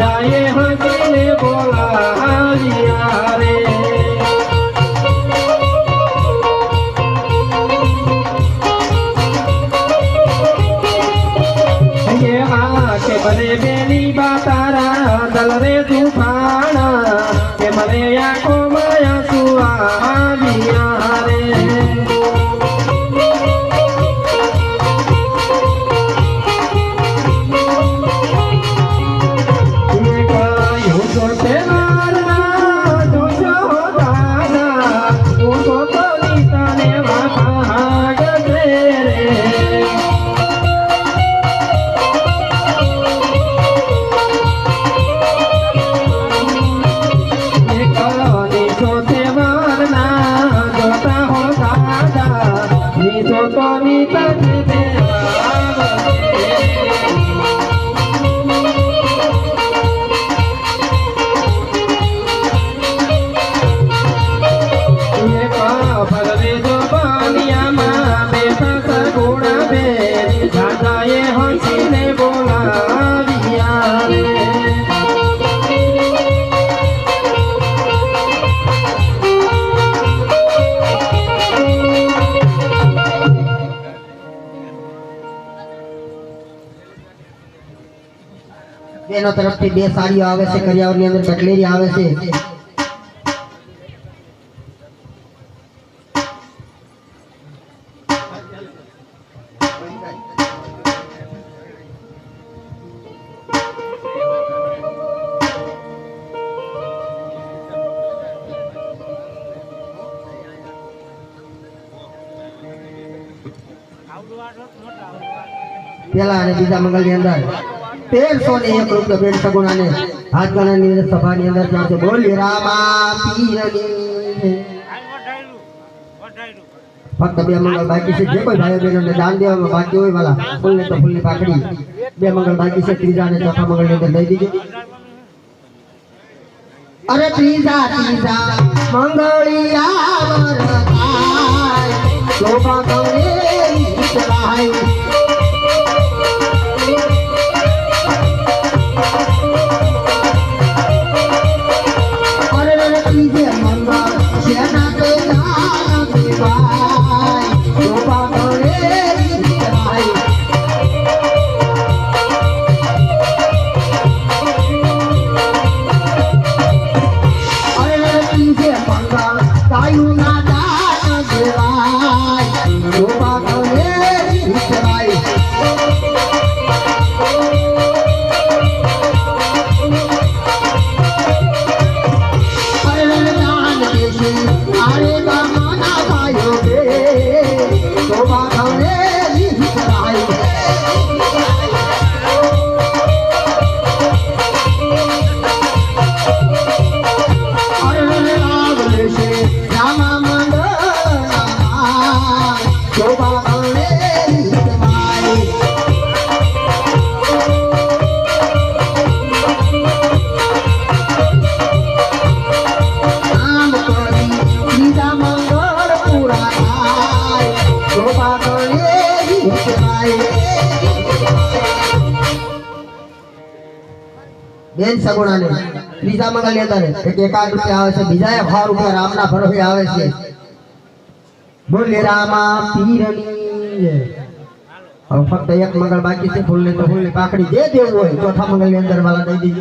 બધાએ હસીને બોલા તરફ થી બે સાડીઓ આવે છે કરિયાવર ની અંદર ટકલેરી આવે છે પહેલા અને બીજા મંગળ ની અંદર તેરસો ને એક રૂપિયા બેન સગુણાને હાથગાળાની અંદર સભાની અંદર ત્યાં છે બોલી રામા પીરની ફક્ત બે મંગળ બાકી છે જે કોઈ ભાઈ બહેનોને દાન દેવામાં બાકી હોય વાલા ફૂલને તો ફૂલની પાકડી બે મંગળ બાકી છે ત્રીજા અને ચોથા મંગળની અંદર લઈ દીધી અરે ત્રીજા ત્રીજા મંગળિયા શોભા કવરે રાય પૈસા કોણાને બીજા મંગા લેતા ને એક એકાદ રૂપિયા આવે છે બીજા એ ભાવ રૂપિયા રામના ભરોસે આવે છે બોલે રામા પીરની હવે ફક્ત એક મંગળ બાકી છે ફૂલની તો ફૂલની પાકડી જે દેવું હોય ચોથા મંગળની અંદર વાલા દઈ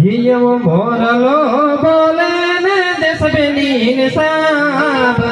દીજો हियम भोरलो बोले ने देश बेनीन साब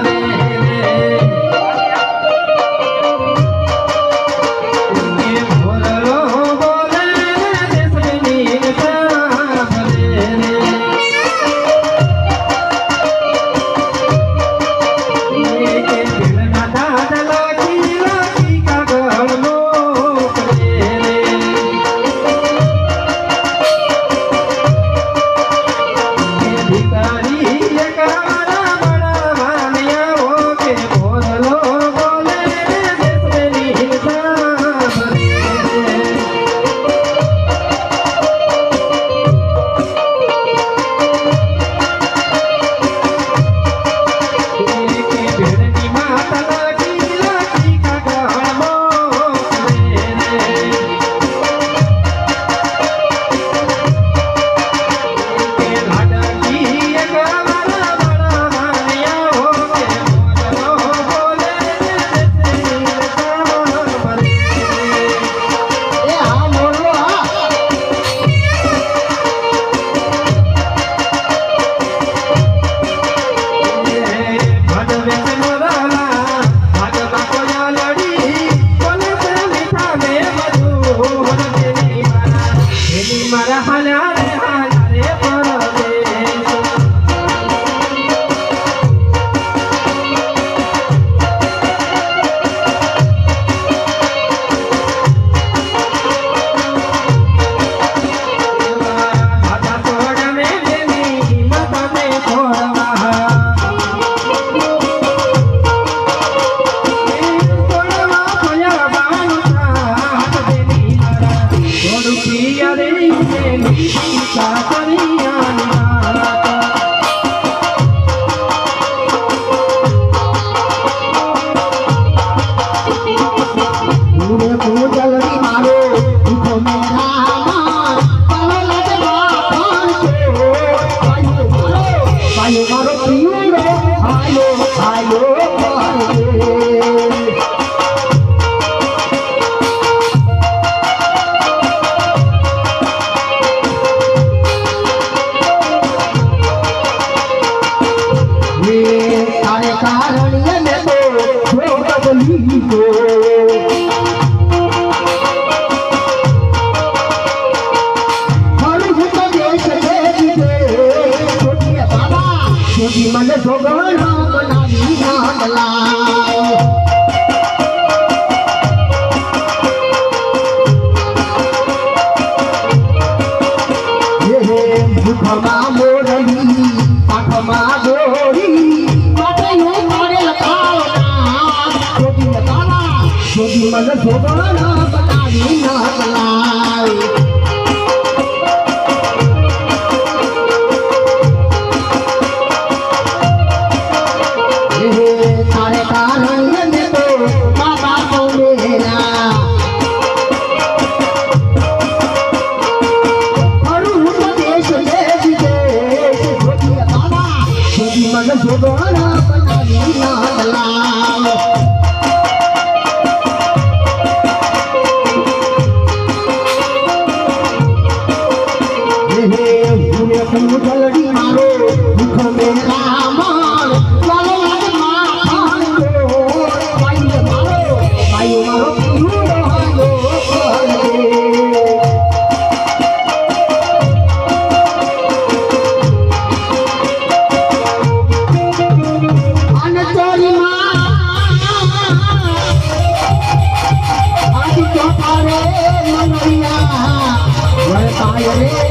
સુધી મને ભગવાન બનાવી નાગલા મને ભોગવાના બનાવી નાગલા શોધો Hallelujah.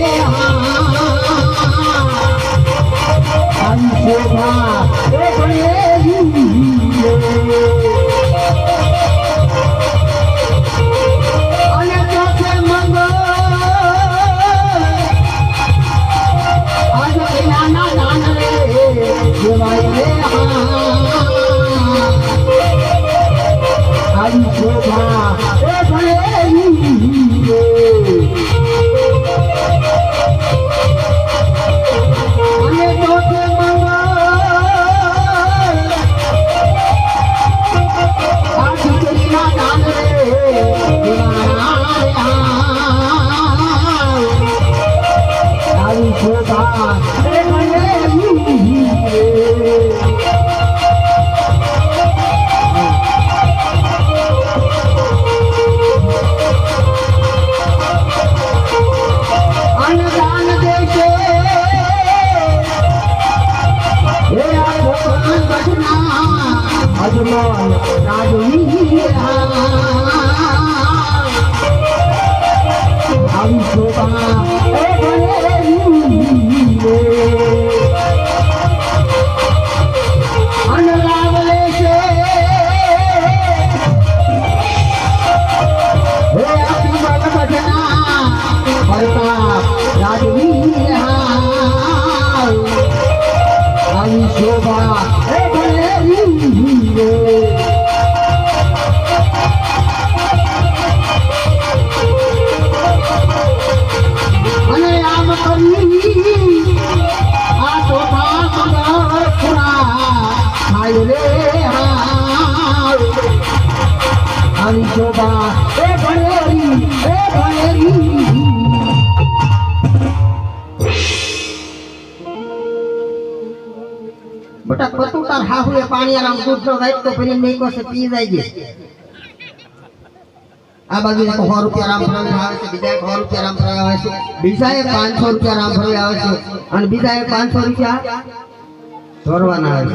બટા પતું તાર હાહુ એ પાણી આરામ દૂધ નો વાઈટ તો ભરીને નહીં કોસે પી જાય છે આ બાજુ એક સો રૂપિયા રામ ભરાવે આવે છે બીજા એક સો રૂપિયા રામ ભરાવે આવે છે બીજા એ પાંચસો રૂપિયા રામ ભરાવે આવે છે અને બીજા એ પાંચસો રૂપિયા ભરવાના આવે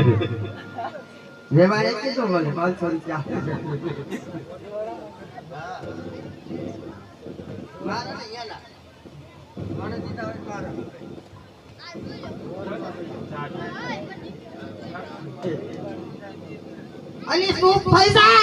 છે મારે અહીંયા ના મને દીધા હોય મારા અલી સુખ ફૈઝા